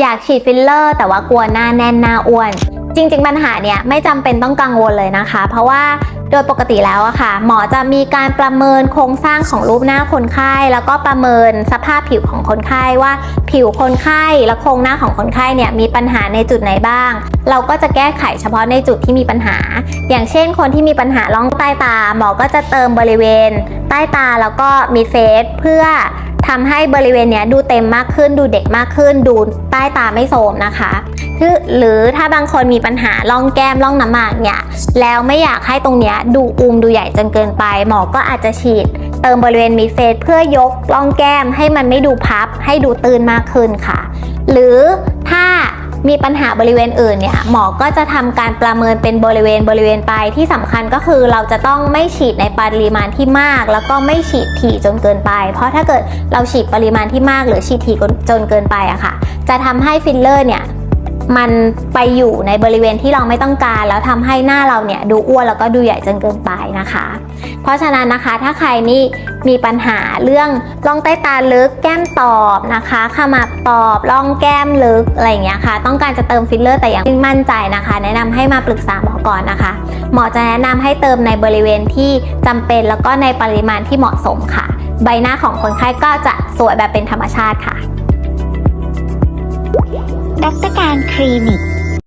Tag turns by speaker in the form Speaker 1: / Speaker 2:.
Speaker 1: อยากฉีดฟิลเลอร์ แต่ว่ากลัวหน้าแน่นหน้าอ้วน จริง ๆ ปัญหาเนี่ยไม่จำเป็นต้องกังวลเลยนะคะ เพราะว่าโดยปกติแล้วอะค่ะ หมอจะมีการประเมินโครงสร้างของรูปหน้าคนไข้ แล้วก็ประเมินสภาพผิวของคนไข้ว่าผิวคนไข้และโครงหน้าของคนไข้เนี่ยมีปัญหาในจุดไหนบ้าง เราก็จะแก้ไขเฉพาะในจุดที่มีปัญหา อย่างเช่น คนที่มีปัญหาร่องใต้ตา หมอก็จะเติมบริเวณ ใต้ตาแล้วก็มีเฟสเพื่อทำให้บริเวณเนี้ยดูเต็มมากขึ้น ดูเด็กมากขึ้น ดูใต้ตาไม่โทรมนะคะ หรือถ้าบางคนมีปัญหาร่องแก้มร่องน้ำหมากเนี่ย แล้วไม่อยากให้ตรงเนี้ยดูอูมดูใหญ่จนเกินไป หมอก็อาจจะฉีด เติมบริเวณมิดเฟสเพื่อยกร่องแก้มให้มันไม่ดูพับ ให้ดูตื้นมากขึ้นค่ะ หรือถ้ามีปัญหาบริเวณอื่นเนี่ยหมอก็จะทำการประเมินเป็นบริเวณบริเวณไปที่สำคัญก็คือเราจะต้องไม่ฉีดในปริมาณที่มาก แล้วก็ไม่ฉีดถี่จนเกินไป เพราะถ้าเกิดเราฉีดปริมาณที่มากหรือฉีดถี่จนเกินไปอะค่ะ จะทำให้ฟิลเลอร์เนี่ย มันไปอยู่ในบริเวณที่เราไม่ต้องการ แล้วทำให้หน้าเราเนี่ยดูอ้วนแล้วก็ดูใหญ่จนเกินไปนะคะ เพราะฉะนั้นนะคะถ้าใครนี่มีปัญหาเรื่องร่องใต้ตาลึกแก้มตอบนะคะขมับตอบร่องแก้มลึกอะไรอย่างเงี้ยค่ะ ต้องการจะเติมฟิลเลอร์แต่ยังไม่มั่นใจนะคะ แนะนำให้มาปรึกษาหมอก่อนนะคะ หมอจะแนะนำให้เติมในบริเวณที่จำเป็นแล้วก็ในปริมาณที่เหมาะสมค่ะ ใบหน้าของคนไข้ก็จะสวยแบบเป็นธรรมชาติค่ะ
Speaker 2: ดรการคลินิก